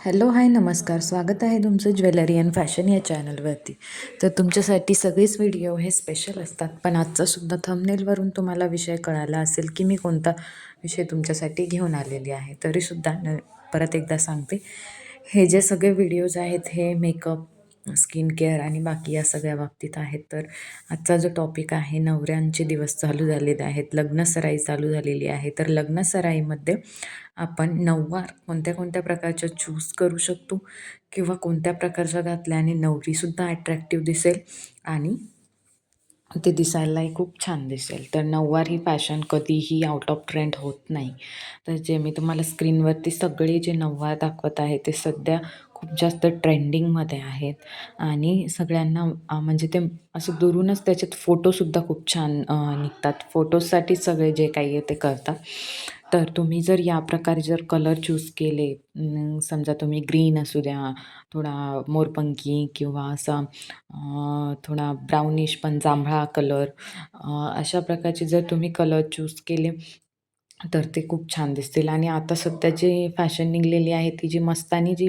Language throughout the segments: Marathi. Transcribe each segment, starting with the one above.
हॅलो हाय नमस्कार. स्वागत आहे तुमचं ज्वेलरी अँड फॅशन या चॅनलवरती. तर तुमच्यासाठी सगळेच व्हिडिओ हे स्पेशल असतात पण आजचासुद्धा थंबनेलवरून तुम्हाला विषय कळाला असेल की मी कोणता विषय तुमच्यासाठी घेऊन आलेली आहे तरीसुद्धा न परत एकदा सांगते. हे जे सगळे व्हिडिओज आहेत हे मेकअप स्किन केअर आणि बाकी या सगळ्या बाबतीत आहेत. तर आजचा जो टॉपिक आहे नवऱ्यांचे दिवस चालू झालेले आहेत लग्नसराई चालू झालेली आहे. तर लग्नसराईमध्ये आपण नऊवार कोणत्या कोणत्या प्रकारच्या चूज करू शकतो किंवा कोणत्या प्रकारच्या घातल्याने नवरीसुद्धा ॲट्रॅक्टिव्ह दिसेल आणि ते दिसायलाही खूप छान दिसेल. तर नऊवार ही फॅशन कधीही आउट ऑफ ट्रेंड होत नाही. तर जे मी तुम्हाला स्क्रीनवरती सगळे जे नऊवार दाखवत आहे ते सध्या खूप जास्त ट्रेंडिंगमध्ये आहेत. आणि सगळ्यांना म्हणजे ते असं दुरूनच त्याच्यात फोटोसुद्धा खूप छान निघतात. फोटोजसाठी सगळे जे काही आहे ते करतात. तर तुम्ही जर या प्रकारे जर कलर चूज केले समजा तुम्ही ग्रीन असू द्या थोडा मोरपंखी किंवा असा थोडा ब्राउनिश पण जांभळा कलर अशा प्रकारचे जर तुम्ही कलर चूज केले तर ते खूप छान दिसतील. आणि आता सध्या जी फॅशन निघलेली आहे ती जी मस्तानी जी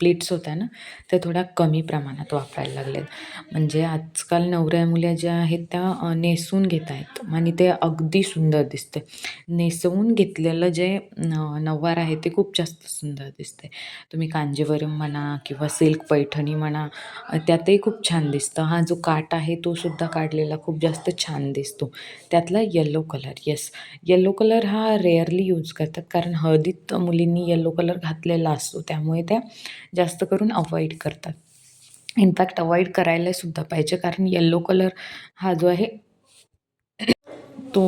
प्लेट्स होत्या ना त्या थोड्या कमी प्रमाणात वापरायला लागलेत. म्हणजे आजकाल नवऱ्या मुल्या ज्या आहेत त्या नेसून घेत आहेत आणि ते अगदी सुंदर दिसते नेसवून घेतलेलं जे नऊवार आहे ते खूप जास्त सुंदर दिसते तुम्ही कांजीवरम म्हणा किंवा सिल्क पैठणी म्हणा त्यातही खूप छान दिसतं. हा जो काट आहे तो सुद्धा काढलेला खूप जास्त छान दिसतो. त्यातला yellow colour yes yellow colour हा रेअरली यूज करतात कारण हळदीत मुलींनी येल्लो कलर घातलेला असतो. त्यामुळे त्या जास्त करून अवॉइड करतात. इनफॅक्ट अवॉइड करायलासुद्धा पाहिजे. कारण येल्लो कलर हा जो आहे तो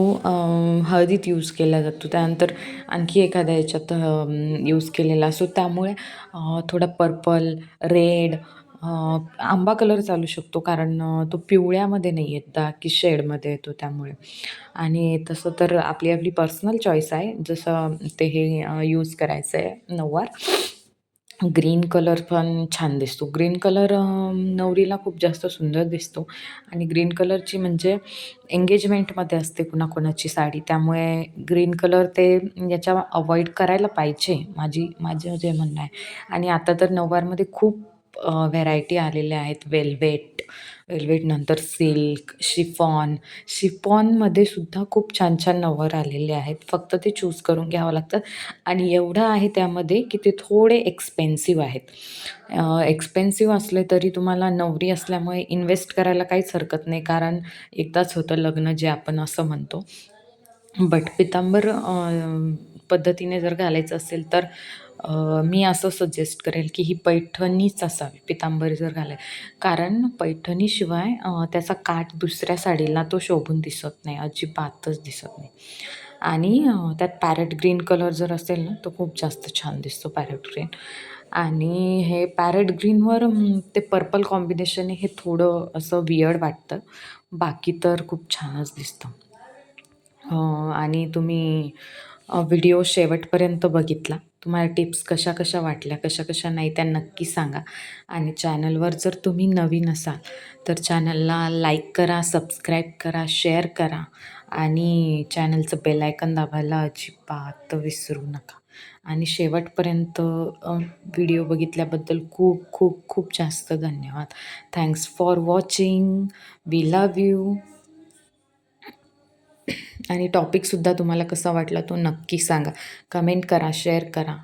हळदीत यूज केला जातो. त्यानंतर आणखी एखाद्या याच्यात यूज केलेला असतो. त्यामुळे थोडा पर्पल रेड आंबा कलर चालू शकतो. कारण तो पिवळ्यामध्ये नाही येत दा की शेडमध्ये येतो त्यामुळे. आणि तसं तर आपली आपली पर्सनल चॉईस आहे. जसं ते हे यूज करायचं आहे नऊवार. ग्रीन कलर पण छान दिसतो. ग्रीन कलर नवरीला खूप जास्त सुंदर दिसतो. आणि ग्रीन कलरची म्हणजे एंगेजमेंटमध्ये असते कुणाकुणाची साडी. त्यामुळे ग्रीन कलर ते याच्या अवॉइड करायला पाहिजे माझी माझं जे म्हणणं आहे. आणि आता तर नऊवारमध्ये खूप व्हेरायटी आलेल्या आहेत. वेल्वेट वेल्वेटनंतर सिल्क शिफॉन. शिफॉनमध्ये सुद्धा खूप छान छान नवर आलेले आहेत. फक्त ते चूज करून घ्यावं लागतं. आणि एवढं आहे त्यामध्ये की ते थोडे एक्सपेन्सिव्ह आहेत. एक्सपेन्सिव्ह असले तरी तुम्हाला नवरी असल्यामुळे इन्व्हेस्ट करायला काहीच हरकत नाही. कारण एकदाच होतं लग्न जे आपण असं म्हणतो. बट पितांबर पद्धतीने जर घालायचं असेल तर मी असं सजेस्ट करेल की ही पैठणीच असावी पितांबरी जर घालाय कारण पैठणीशिवाय त्याचा काठ दुसऱ्या साडीला तो शोभून दिसत नाही अजिबातच दिसत नाही. आणि त्यात पॅरेट ग्रीन कलर जर असेल ना तो खूप जास्त छान दिसतो पॅरेट ग्रीन आणि हे पॅरेट ग्रीनवर ते पर्पल कॉम्बिनेशन हे थोडं असं वियर्ड वाटतं. बाकी तर खूप छानच दिसतं. आणि तुम्ही व्हिडिओ शेवटपर्यंत बघितला. तुम्हाला टिप्स कशा कशा वाटल्या कशा कशा नाही त्या नक्की सांगा. आणि चॅनलवर जर तुम्ही नवीन असाल तर चॅनलला लाईक करा सबस्क्राईब करा शेअर करा. आणि चॅनलचं बेलायकन दाबायला अजिबात विसरू नका. आणि शेवटपर्यंत व्हिडिओ बघितल्याबद्दल खूप खूप खूप जास्त धन्यवाद. Thanks for watching we love you आणि टॉपिकसुद्धा तुम्हाला कसा वाटला तो नक्की सांगा. कमेंट करा शेअर करा.